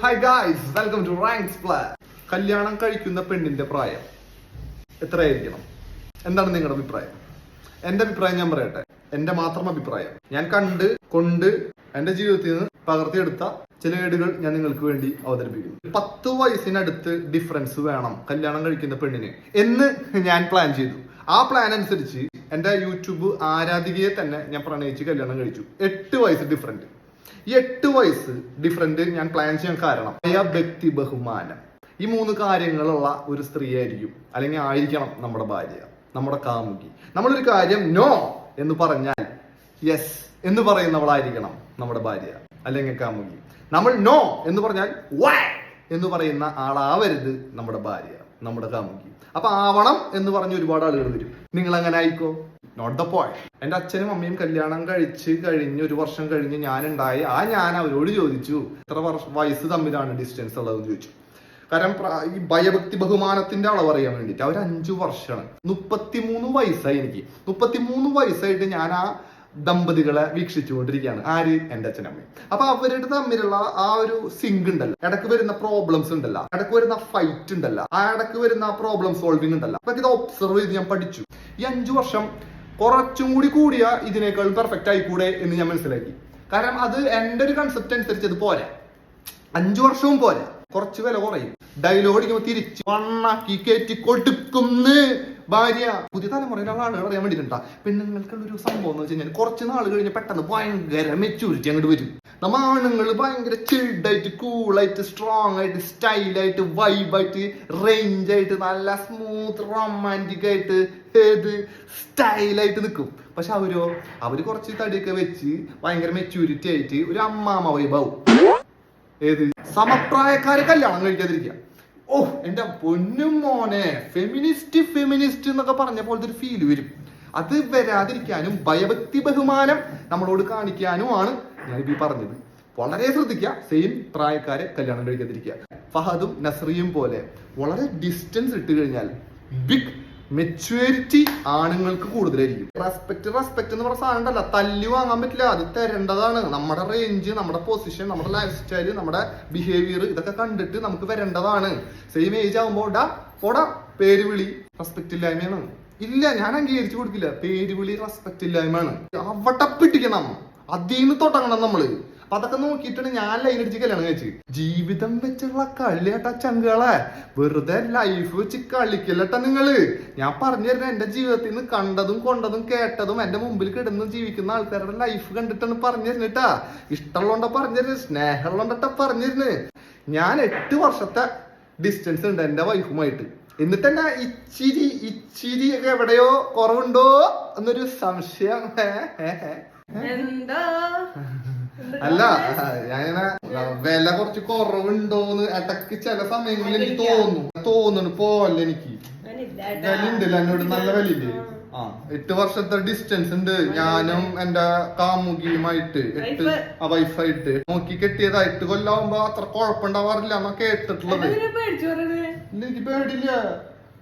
Hi guys welcome to ranks plan കല്യാണം കഴിക്കുന്ന പെണ്ണിന്റെ പ്രായം. എത്രയായിരിക്കണം എന്താണ് നിങ്ങളുടെ അഭിപ്രായം? എന്റെ അഭിപ്രായം ഞാൻ പറയട്ടെ. എന്റെ മാത്രം അഭിപ്രായം. ഞാൻ കണ്ട് കൊണ്ട് എന്റെ ജീവിതത്തിൽ നിന്ന് പകർത്തിയെടുത്ത ചില ഏടുകൾ ഞാൻ നിങ്ങൾക്ക് വേണ്ടി അവതരിപ്പിക്കുന്നു. പത്ത് വയസ്സിനടുത്ത് ഡിഫറൻസ് വേണം കല്യാണം കഴിക്കുന്ന പെണ്ണിന് എന്ന് ഞാൻ പ്ലാൻ ചെയ്തു. ആ പ്ലാൻ അനുസരിച്ച് എന്റെ യൂട്യൂബ് ആരാധികയെ തന്നെ ഞാൻ പ്രണയിച്ച് കല്യാണം കഴിച്ചു. എട്ട് വയസ്സ് ഡിഫറന്റ് എട്ട് വയസ്സ് ഡിഫറെന്റ് ഞാൻ പ്ലാൻ ചെയ്യാൻ കാരണം. അയ വ്യക്തി ബഹുമാനം. ഈ മൂന്ന് കാര്യങ്ങളുള്ള ഒരു സ്ത്രീ ആയിരിക്കും. അല്ലെങ്കിൽ ആയിരിക്കണം നമ്മുടെ ഭാര്യ നമ്മുടെ കാമുകി. നമ്മളൊരു കാര്യം നോ എന്ന് പറഞ്ഞാൽ യെസ് എന്ന് പറയുന്നവളായിരിക്കണം നമ്മുടെ ഭാര്യ അല്ലെങ്കിൽ കാമുകി. നമ്മൾ നോ എന്ന് പറഞ്ഞാൽ വൈ എന്ന് പറയുന്ന ആളാവരുത് നമ്മുടെ ഭാര്യ നമ്മുടെ കാമുകി. അപ്പൊ ആവണം എന്ന് പറഞ്ഞ ഒരുപാട് ആളുകൾ വരും. നിങ്ങൾ അങ്ങനെ ആയിക്കോ? നോട്ട് ദ പോയിന്റ് എന്റെ അച്ഛനും അമ്മയും കല്യാണം കഴിച്ച് കഴിഞ്ഞ് ഒരു വർഷം കഴിഞ്ഞ് ഞാനുണ്ടായി ആ ഞാൻ അവരോട് ചോദിച്ചു എത്ര വർഷം വയസ്സ് തമ്മിലാണ് ഡിസ്റ്റൻസ് ഉള്ളതെന്ന് ചോദിച്ചു. കാരണം ഈ ഭയഭക്തി ബഹുമാനത്തിന്റെ അളവ് അറിയാൻ വേണ്ടിയിട്ട് അവർ അഞ്ചു വർഷമാണ്. മുപ്പത്തിമൂന്ന് വയസ്സായി എനിക്ക്. മുപ്പത്തിമൂന്ന് വയസ്സായിട്ട് ഞാൻ ആ ദമ്പതികളെ വീക്ഷിച്ചുകൊണ്ടിരിക്കുകയാണ്. ആര്? എന്റെ അച്ഛനമ്മയും അപ്പൊ അവരുടെ തമ്മിലുള്ള ആ ഒരു സിങ്ക് ഉണ്ടല്ലോ. ഇടയ്ക്ക് വരുന്ന പ്രോബ്ലംസ് ഉണ്ടല്ലോ. ഇടയ്ക്ക് വരുന്ന ഫൈറ്റ് ഉണ്ടല്ലോ. ആ ഇടയ്ക്ക് വരുന്ന പ്രോബ്ലം സോൾവിങ് ഉണ്ടല്ലോ. അപ്പൊ ഇത് ഒബ്സർവ് ചെയ്ത് ഞാൻ പഠിച്ചു. ഈ അഞ്ചു വർഷം കുറച്ചും കൂടി കൂടിയ ഇതിനേക്കാൾ പെർഫെക്റ്റ് ആയിക്കൂടെ എന്ന് ഞാൻ മനസ്സിലാക്കി. കാരണം അത് എന്റെ ഒരു കൺസെപ്റ്റ് അനുസരിച്ച് അത് പോരാ. അഞ്ചു വർഷവും പോരാ. കുറച്ച് വില കുറയും. ഡയലോഗ് അടിക്കുമ്പോ തിരിച്ച് വണ്ണാക്കി കയറ്റി കൊടുക്കുന്ന്. ഭാര്യ പുതിയ തലമുറയിലുള്ള ആളുകൾ അറിയാൻ വേണ്ടിയിട്ടുണ്ടാ. പെണ്ണുങ്ങൾക്കുള്ള ഒരു സംഭവം എന്ന് വെച്ച് കഴിഞ്ഞാൽ കുറച്ച് നാൾ കഴിഞ്ഞ് പെട്ടെന്ന് ഭയങ്കര മെച്ചൂരിറ്റി അങ്ങോട്ട് വരും. നമ്മ ആണുങ്ങൾ ഭയങ്കര ചിൽഡായിട്ട് കൂളായിട്ട് സ്ട്രോങ് ആയിട്ട് സ്റ്റൈലായിട്ട് വൈബായിട്ട് റേഞ്ച് ആയിട്ട് നല്ല സ്മൂത്ത് റൊമാന്റിക് ആയിട്ട് ഏത് സ്റ്റൈലായിട്ട് നിൽക്കും പക്ഷെ അവരോ അവർ കുറച്ച് തടിയൊക്കെ വെച്ച് ഭയങ്കര മെച്യൂരിറ്റി ആയിട്ട് ഒരു അമ്മാമ വൈബാവും ഏത്? സമപ്രായക്കാരെ കല്യാണം കഴിക്കാതിരിക്കുക. ഓ എന്റെ പൊന്നും മോനെ ഫെമിനിസ്റ്റ് ഫെമിനിസ്റ്റ് എന്നൊക്കെ പറഞ്ഞ പോലത്തെ ഒരു ഫീൽ വരും. അത് വരാതിരിക്കാനും ഭയഭക്തി ബഹുമാനം നമ്മളോട് കാണിക്കാനുമാണ് ഞാൻ ഈ പറഞ്ഞത്. വളരെ ശ്രദ്ധിക്കുക സെയിം പ്രായക്കാരെ കല്യാണം കഴിക്കാതിരിക്കുക ഫഹദും നസറിയും പോലെ വളരെ ഡിസ്റ്റൻസ് ഇട്ട് കഴിഞ്ഞാൽ ബിഗ് മെച്യൂരിറ്റി ആണുങ്ങൾക്ക് കൂടുതലായിരിക്കും. റെസ്പെക്ട് റെസ്പെക്ട് എന്ന് പറഞ്ഞ സാധനം ഉണ്ടല്ല. തല്ലി വാങ്ങാൻ പറ്റില്ല. അത് തരേണ്ടതാണ്. നമ്മുടെ റേഞ്ച് നമ്മുടെ പൊസിഷൻ നമ്മുടെ ലൈഫ് സ്റ്റൈൽ നമ്മുടെ ബിഹേവിയർ ഇതൊക്കെ കണ്ടിട്ട് നമുക്ക് വരേണ്ടതാണ്. സെയിം ഏജ് ആകുമ്പോൾ ഡാ പോടാ പേര് വിളി. റെസ്പെക്ട് ഇല്ലായ്മയാണ്. ഇല്ല ഞാൻ അംഗീകരിച്ചു കൊടുക്കില്ല. പേര് വിളി റെസ്പെക്ട് ഇല്ലായ്മയാണ്. അവിടെ പിടിക്കണം. അതിൽ നിന്ന് തുടങ്ങണം നമ്മൾ. അപ്പൊ അതൊക്കെ നോക്കിയിട്ടാണ് ഞാൻ ലൈൻ അടിച്ച് കല്യാണം കഴിച്ച് ജീവിതം വെച്ചുള്ള കളിയാട്ടാ ചങ്കളെ. വെറുതെ ലൈഫ് വെച്ച് കളിക്കില്ലട്ടാ നിങ്ങൾ. ഞാൻ പറഞ്ഞു തരുന്ന എന്റെ ജീവിതത്തിൽ നിന്ന് കണ്ടതും കൊണ്ടതും കേട്ടതും എന്റെ മുമ്പിൽ കിടന്ന് ജീവിക്കുന്ന ആൾക്കാരുടെ ലൈഫ് കണ്ടിട്ടാണ് പറഞ്ഞു തരുന്നിട്ടാ. ഇഷ്ടമുള്ളതുകൊണ്ടാ പറഞ്ഞു തരുന്നത് സ്നേഹമുള്ളതുകൊണ്ടാ പറഞ്ഞു തരുന്നത് ഞാൻ എട്ട് വർഷത്തെ ഡിസ്റ്റൻസ് ഉണ്ട് എന്റെ വൈഫുമായിട്ട് എന്നിട്ട് തന്നെ ഇച്ചിരി ഇച്ചിരി ഒക്കെ എവിടെയോ കുറവുണ്ടോ എന്നൊരു സംശയം. എന്താ? അല്ല ഞാനിങ്ങനെ വില കുറച്ച് കുറവുണ്ടോന്ന് ഇടയ്ക്ക് ചില സമയങ്ങളിൽ എനിക്ക് തോന്നുന്നു. തോന്നുന്നു പോലെ എനിക്ക്. വിലയുണ്ടല്ലോ എന്നോട് നല്ല വിലയില്ലേ? ആ. എട്ട് വർഷത്തെ ഡിസ്റ്റൻസ് ഉണ്ട്. ഞാനും എന്റെ കാമുകിയുമായിട്ട് എട്ട്. ആ വൈഫായിട്ട് നോക്കി കെട്ടിയതാ. എട്ട് കൊല്ലാവുമ്പോ അത്ര കുഴപ്പമുണ്ടാവാറില്ല എന്നാ കേട്ടിട്ടുള്ളത്. എനിക്ക് പേടില്ല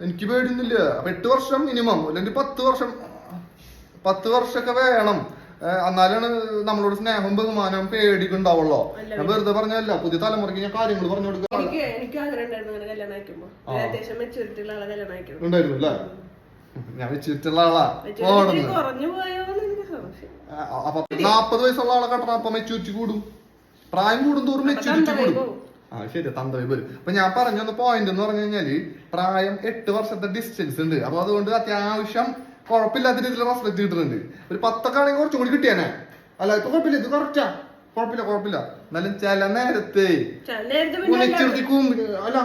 എനിക്ക് പേടിയൊന്നുമില്ല. അപ്പൊ എട്ട് വർഷം മിനിമം അല്ലെങ്കിൽ പത്ത് വർഷം പത്ത് വർഷമൊക്കെ വേണം. എന്നാലാണ് നമ്മളോട് സ്നേഹം ബഹുമാനം പേടിക്കും ഉണ്ടാവുള്ളോ. ഞാൻ വെറുതെ പറഞ്ഞല്ല പുതിയ തലമുറയ്ക്ക് ഞാൻ കാര്യങ്ങൾ പറഞ്ഞു കൊടുക്കുക ഉണ്ടായിരുന്നു അല്ലേ? ഞാൻ വെച്ചിട്ടുള്ള ആളാ. അപ്പൊ നാപ്പത് വയസ്സുള്ള ആളെ കട്ടണം അപ്പൊ മെച്ചൂരിറ്റി കൂടും. പ്രായം കൂടും തോറും മെച്ചൂരിറ്റി കൂടും. ആ ശരി തന്ത്രി വരും അപ്പൊ ഞാൻ പറഞ്ഞ പോയിന്റ് എന്ന് പറഞ്ഞു കഴിഞ്ഞാൽ പ്രായം എട്ട് വർഷത്തെ ഡിസ്റ്റൻസ് ഉണ്ട്. അപ്പൊ അതുകൊണ്ട് അത്യാവശ്യം കുഴപ്പമില്ലാത്ത രീതിയിൽ റെസ്പെക്ട് കിട്ടുന്നുണ്ട്. ഒരു പത്തൊക്കെ ആണെങ്കിൽ കുറച്ചും കൂടി കിട്ടിയാനെ അല്ല ഇപ്പൊ കുഴപ്പമില്ല ഇത് കറക്റ്റാ കുഴപ്പമില്ല കുഴപ്പമില്ല. എന്നാലും ചില നേരത്തെ അല്ല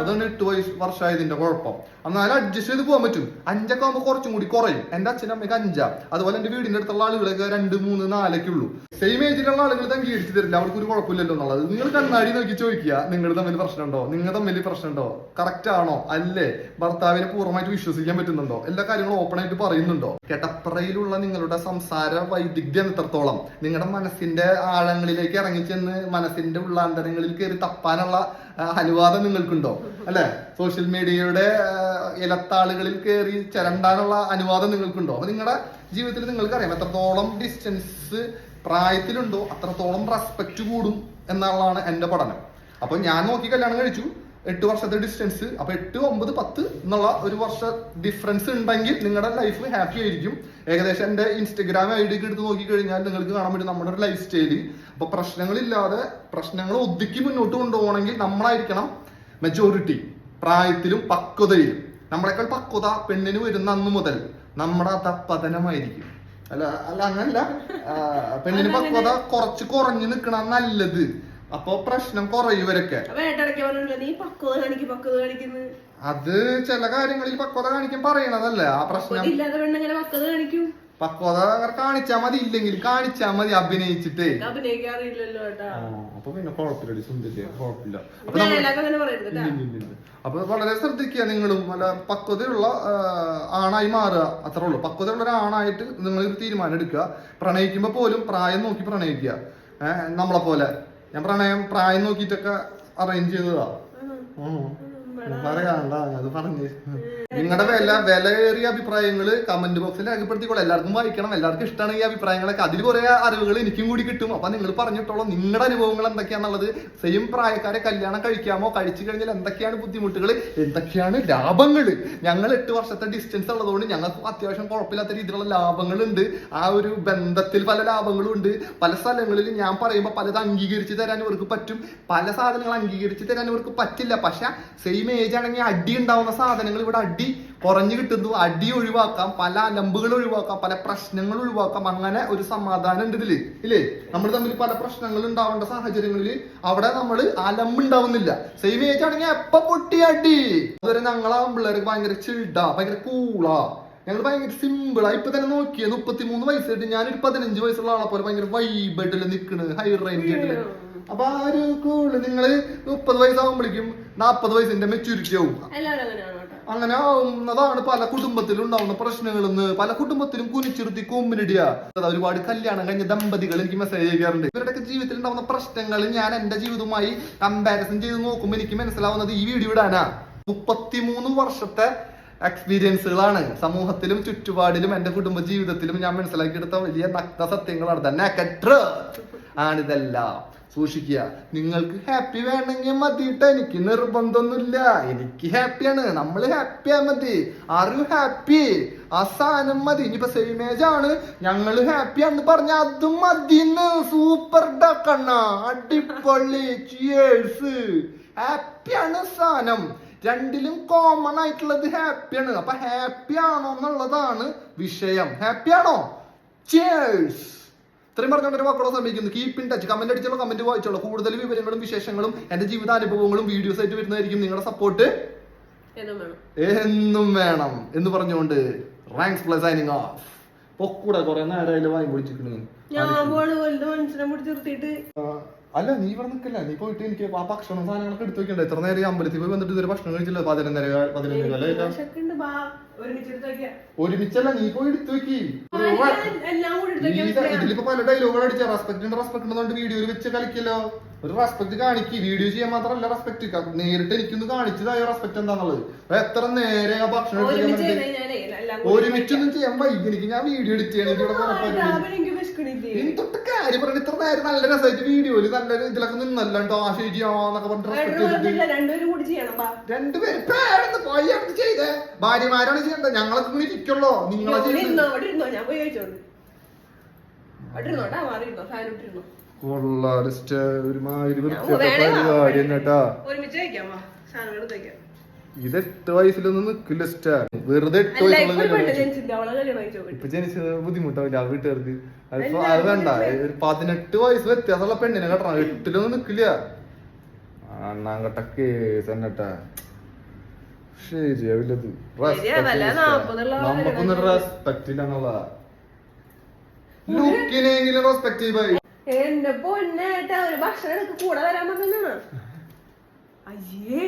അതാണ് എട്ട് വയസ്സ് വർഷമായതിന്റെ കുഴപ്പം. എന്നാലും അഡ്ജസ്റ്റ് ചെയ്ത് പോകാൻ പറ്റും അഞ്ചൊക്കെ ആകുമ്പോൾ കുറച്ചും കൂടി കുറയും. എന്റെ അച്ഛനും അമ്മയ്ക്ക് അഞ്ചാ. അതുപോലെ എന്റെ വീടിന്റെ അടുത്തുള്ള ആളുകളൊക്കെ രണ്ട് മൂന്ന് നാലൊക്കെ ഉള്ളൂ. സെയിം ഏജിലുള്ള ആളുകൾ തന്നെ ഇടിച്ചു തരില്ല. അവർക്ക് ഒരു കുഴപ്പമില്ലല്ലോ എന്നുള്ളത്. നിങ്ങൾ കണ്ണാടി നോക്കി ചോദിക്കുക നിങ്ങൾ തമ്മിൽ പ്രശ്നമുണ്ടോ? നിങ്ങൾ തമ്മിൽ പ്രശ്നമുണ്ടോ? കറക്റ്റ് ആണോ? അല്ലേ? ഭർത്താവിനെ പൂർണമായിട്ട് വിശ്വസിക്കാൻ പറ്റുന്നുണ്ടോ? എല്ലാ കാര്യങ്ങളും ഓപ്പൺ ആയിട്ട് പറയുന്നുണ്ടോ? കെട്ടപ്പറയിലുള്ള നിങ്ങളുടെ സംസാര വൈദഗ്ധ്യം എത്രത്തോളം? നിങ്ങളുടെ മനസ്സിന്റെ ആഴങ്ങളിലേക്ക് ഇറങ്ങിച്ചെന്ന് മനസ്സിന്റെ ഉള്ളാന്തരങ്ങളിൽ കയറി തപ്പാനുള്ള അനുവാദം നിങ്ങൾക്കുണ്ടോ? അല്ലെ? സോഷ്യൽ മീഡിയയുടെ ഇലത്താളുകളിൽ കയറി ചരണ്ടാനുള്ള അനുവാദം നിങ്ങൾക്കുണ്ടോ? അപ്പൊ നിങ്ങളുടെ ജീവിതത്തിൽ നിങ്ങൾക്ക് അറിയാം എത്രത്തോളം ഡിസ്റ്റൻസ് പ്രായത്തിലുണ്ടോ അത്രത്തോളം റെസ്പെക്റ്റ് കൂടും എന്നുള്ളതാണ് എന്റെ പഠനം. അപ്പൊ ഞാൻ നോക്കി കല്യാണം കഴിച്ചു. എട്ട് വർഷത്തെ ഡിസ്റ്റൻസ് അപ്പൊ എട്ട് ഒമ്പത് പത്ത് എന്നുള്ള ഒരു വർഷ ഡിഫറൻസ് ഉണ്ടെങ്കിൽ നിങ്ങളുടെ ലൈഫ് ഹാപ്പി ആയിരിക്കും. ഏകദേശം എന്റെ ഇൻസ്റ്റഗ്രാം ഐ ഡി ഒക്കെ എടുത്ത് നോക്കി കഴിഞ്ഞാൽ നിങ്ങൾക്ക് കാണാൻ പറ്റും നമ്മുടെ ഒരു ലൈഫ് സ്റ്റൈൽ അപ്പൊ പ്രശ്നങ്ങളില്ലാതെ പ്രശ്നങ്ങൾ ഒതുക്കി മുന്നോട്ട് കൊണ്ടുപോകണമെങ്കിൽ നമ്മളായിരിക്കണം മെജോറിറ്റി പ്രായത്തിലും പക്വതയിലും. നമ്മളെക്കാൾ പക്വത പെണ്ണിന് വരുന്ന അന്ന് മുതൽ നമ്മുടെ പതനമായിരിക്കും അല്ല അല്ല അങ്ങനല്ല. പെണ്ണിന് പക്വത കുറച്ച് കുറഞ്ഞു നിക്കണ നല്ലത്. അപ്പൊ പ്രശ്നം കുറയുവരൊക്കെ അത് ചില കാര്യങ്ങളിൽ പക്വത കാണിക്കാൻ പറയണതല്ലേ. ആ പ്രശ്നം പക്വത അങ്ങനെ കാണിച്ചാ മതി ഇല്ലെങ്കിൽ കാണിച്ചാ മതി അഭിനയിച്ചിട്ട്. അഭിനയിക്കാറില്ലല്ലോ അപ്പൊ പിന്നെ കുഴപ്പമില്ല കുഴപ്പമില്ല. അപ്പൊ. വളരെ ശ്രദ്ധിക്കുക നിങ്ങളും നല്ല പക്വതയുള്ള ആണായി മാറുക അത്രേ ഉള്ളൂ. പക്വതയുള്ള ഒരു ആണായിട്ട് നിങ്ങൾ തീരുമാനം എടുക്കുക. പ്രണയിക്കുമ്പോ പോലും പ്രായം നോക്കി പ്രണയിക്കുക. ഏഹ് നമ്മളെ പോലെ. ഞാൻ പ്രണയം പ്രായം നോക്കിട്ടൊക്കെ അറേഞ്ച് ചെയ്തതാ. പറയാണ്ട അത് പറഞ്ഞ്. നിങ്ങളുടെ വില വിലയേറിയ അഭിപ്രായങ്ങൾ കമന്റ് ബോക്സിൽ രേഖപ്പെടുത്തിക്കോളൂ. എല്ലാവർക്കും വായിക്കണം. എല്ലാവർക്കും ഇഷ്ടമാണ് ഈ അഭിപ്രായങ്ങളൊക്കെ. അതിൽ കുറെ അറിവുകൾ എനിക്കും കൂടി കിട്ടും. അപ്പൊ നിങ്ങൾ പറഞ്ഞിട്ടോളൂ നിങ്ങളുടെ അനുഭവങ്ങൾ എന്തൊക്കെയാണുള്ളത് സെയിം പ്രായക്കാരെ കല്യാണം കഴിക്കാമോ കഴിച്ചു കഴിഞ്ഞാൽ എന്തൊക്കെയാണ് ബുദ്ധിമുട്ടുകൾ? എന്തൊക്കെയാണ് ലാഭങ്ങൾ? ഞങ്ങൾ എട്ട് വർഷത്തെ ഡിസ്റ്റൻസ് ഉള്ളതുകൊണ്ട് ഞങ്ങൾക്ക് അത്യാവശ്യം കുഴപ്പമില്ലാത്ത രീതിയിലുള്ള ലാഭങ്ങളുണ്ട്. ആ ഒരു ബന്ധത്തിൽ പല ലാഭങ്ങളും ഉണ്ട് പല സ്ഥലങ്ങളിൽ ഞാൻ പറയുമ്പോൾ പലത് അംഗീകരിച്ച് തരാൻ ഇവർക്ക് പറ്റും. പല സാധനങ്ങൾ അംഗീകരിച്ച് തരാൻ ഇവർക്ക് പറ്റില്ല. പക്ഷെ സെയിം ഏജ് ആണെങ്കിൽ അടി ഉണ്ടാവുന്ന സാധനങ്ങൾ ഇവിടെ അടി കുറഞ്ഞു കിട്ടുന്നു. അടി ഒഴിവാക്കാം പല അലമ്പുകൾ ഒഴിവാക്കാം പല പ്രശ്നങ്ങൾ ഒഴിവാക്കാം. അങ്ങനെ ഒരു സമാധാനം ഉണ്ട് ഇതിൽ ഇല്ലേ? നമ്മൾ തമ്മിൽ പല പ്രശ്നങ്ങൾ ഉണ്ടാവേണ്ട സാഹചര്യങ്ങളിൽ അവിടെ നമ്മൾ അലമ്പ് ഉണ്ടാവുന്നില്ല. സെയിം ഏജ് ആണെങ്കിൽ എപ്പ പൊട്ടി അടി? അതുവരെ ഞങ്ങളാ പിള്ളേർക്ക് ഭയങ്കര ചിൽഡാ ഭയങ്കര കൂളാ ഞങ്ങൾ ഭയങ്കര സിമ്പിളാ ഇപ്പൊ തന്നെ നോക്കിയേ മുപ്പത്തിമൂന്ന് വയസ്സായിട്ട് ഞാനൊരു പതിനഞ്ച് വയസ്സുള്ള ആളെ പോലെ ഭയങ്കര വൈബായിട്ടല്ലേ നിക്കണ് ഹൈ റേഞ്ച് ആയിട്ടില്ല. അപ്പൊ ആ ഒരു കൂൾ നിങ്ങൾ മുപ്പത് വയസ്സാകുമ്പോഴേക്കും നാപ്പത് വയസ്സിന്റെ മെച്ചൂരിറ്റി ആവും. അങ്ങനെ ആവുന്നതാണ് പല കുടുംബത്തിലും ഉണ്ടാവുന്ന പ്രശ്നങ്ങളെന്ന്. പല കുടുംബത്തിലും കുനിച്ചിരുത്തി കൊമ്പിനിടിയ ഒരുപാട് കല്യാണം കഴിഞ്ഞ ദമ്പതികൾ എനിക്ക് മെസ്സേജ് ചെയ്യാറുണ്ട് ഇവരുടെ ജീവിതത്തിൽ ഉണ്ടാവുന്ന പ്രശ്നങ്ങൾ ഞാൻ എന്റെ ജീവിതവുമായി കമ്പാരിസൺ ചെയ്ത് നോക്കുമ്പോൾ എനിക്ക് മനസ്സിലാവുന്നത് ഈ വീഡിയോ ഇടാനാ. മുപ്പത്തിമൂന്ന് വർഷത്തെ എക്സ്പീരിയൻസുകളാണ് സമൂഹത്തിലും ചുറ്റുപാടിലും എന്റെ കുടുംബ ജീവിതത്തിലും ഞാൻ മനസ്സിലാക്കിയെടുത്ത വലിയ നഗ്ന സത്യങ്ങളാണ് തന്നെ ആണിതെല്ലാം സൂക്ഷിക്കുക. നിങ്ങൾക്ക് ഹാപ്പി വേണമെങ്കിൽ മതിയിട്ട് എനിക്ക് നിർബന്ധമൊന്നുമില്ല. എനിക്ക് ഹാപ്പിയാണ് നമ്മൾ ഹാപ്പിയാ മതി. ആർ യു ഹാപ്പി ആ സാധനം മതി. ഇനിയിപ്പോ ഏജ് ആണ്. ഞങ്ങൾ ഹാപ്പിയാന്ന് പറഞ്ഞ അതും മതി സൂപ്പർ ഡക്കണ്ണ അടിപൊളി. ചിയേഴ്സ് ഹാപ്പിയാണ് സാധനം. രണ്ടിലും കോമൺ ആയിട്ടുള്ളത് ഹാപ്പിയാണ് അപ്പൊ ഹാപ്പി ആണോ എന്നുള്ളതാണ് വിഷയം. ഹാപ്പിയാണോ ചേഴ്സ് ഇത്രയും പറഞ്ഞുകൊണ്ട് ഒരു മക്കളെ ശ്രമിക്കുന്നു കീപ്പ് ഇൻ ടച്ച് കമന്റ് അടിച്ചുള്ള കമന്റ് വായിച്ചോളൂ. കൂടുതൽ വിവരങ്ങളും വിശേഷങ്ങളും എന്റെ ജീവിതാനുഭവങ്ങളും വീഡിയോസ് ആയിട്ട് വരുന്നതായിരിക്കും നിങ്ങളുടെ സപ്പോർട്ട് എന്നും വേണം. എന്നും പറഞ്ഞുകൊണ്ട് റാങ്ക്സ് പ്ലസ് സൈനിങ് ഓഫ് പൊക്കൂടെ കുറെ നേരം വാങ്ങി വിളിച്ചിരിക്കണു ഞാൻ അല്ല നീ ഇവിടെ നിൽക്കില്ല നീ പോയിട്ട് എനിക്ക് ആ ഭക്ഷണ സാധനങ്ങളൊക്കെ എടുത്തു വെക്കണ്ട? എത്ര നേരം ഈ അമ്പലത്തിൽ പോയി വന്നിട്ട് ഇതൊരു ഭക്ഷണം കഴിച്ചില്ല. പതിനൊന്നര പതിനൊന്നര. ഒരുമിച്ചല്ല നീ പോയി എടുത്തു വെക്കി. എടുത്ത്. ഇതിലിപ്പോ പല ഡയലോഗുകൾ അടിച്ച. റെസ്പെക്ട് ഉണ്ട് റെസ്പെക്ട് ഉണ്ടെന്നുകൊണ്ട് വീഡിയോയിൽ വെച്ച് കളിക്കല്ലോ. ഒരു റെസ്പെക്ട് കാണിക്കി. വീഡിയോ ചെയ്യാൻ മാത്രമല്ല റെസ്പെക്ട് നേരിട്ട് എനിക്കൊന്ന് കാണിച്ചതായ റെസ്പെക്ട് എന്താന്നുള്ളത്? എത്ര നേരെ ആ ഭക്ഷണം എടുത്ത് ഒരുമിച്ചൊന്നും ചെയ്യാൻ വൈകി. എനിക്ക് ഞാൻ വീഡിയോ എഡിറ്റ് ചെയ്യണം എനിക്ക് ഇവിടെ കാര്യം പറഞ്ഞ ഇത്ര നേരം നല്ല രസമായിട്ട് വീഡിയോയിൽ നല്ല ഇതിലൊക്കെ ആ രണ്ടുപേരും പേരെന്ന് പോയി അവിടെ ചെയ്തേ? ഭാര്യമാരാണ് ചെയ്യേണ്ടത്? ഞങ്ങളൊക്കെ ഇങ്ങനെ ഇരിക്കുള്ളോ? നിങ്ങളെ കൊള്ളാ ലിസ്റ്റ് ഒരുമാതിരി ഞാൻ വൃത്തികെട്ട വേണേ വാ. പരിപാടി തന്നെട്ടാ ഒരുമിച്ച് കഴിക്കാം. സാധനങ്ങൾ വെക്കാം ഇത് എട്ട് വയസ്സിലൊന്നും നിന്ന് ഇഷ്ട വെറുതെ എട്ട് വയസ്സുള്ള ഇപ്പൊ ജനിച്ചത് ബുദ്ധിമുട്ടാവില്ല ആ വീട്ടുകാർക്ക്. അതിപ്പോ അത് വേണ്ട. ഒരു പതിനെട്ട് വയസ്സ് വ്യത്യാസമുള്ള പെണ്ണിനെ കെട്ടണം. എട്ടിലൊന്നും നിക്കില്ല അണ്ണാങ്കട്ട കേസ് തന്നെട്ടാ ശരിയാവില്ലത് നമുക്കൊന്നും റെസ്പെക്ട് ഇല്ല എന്നുള്ള ലുക്കിനെങ്കിലും റെസ്പെക്ട് ചെയ്യുമ്പോ എന്റെ പൊന്നേട്ടാ ഒരു ഭക്ഷണം കൂടെ വരാൻ പറഞ്ഞാ അയ്യേ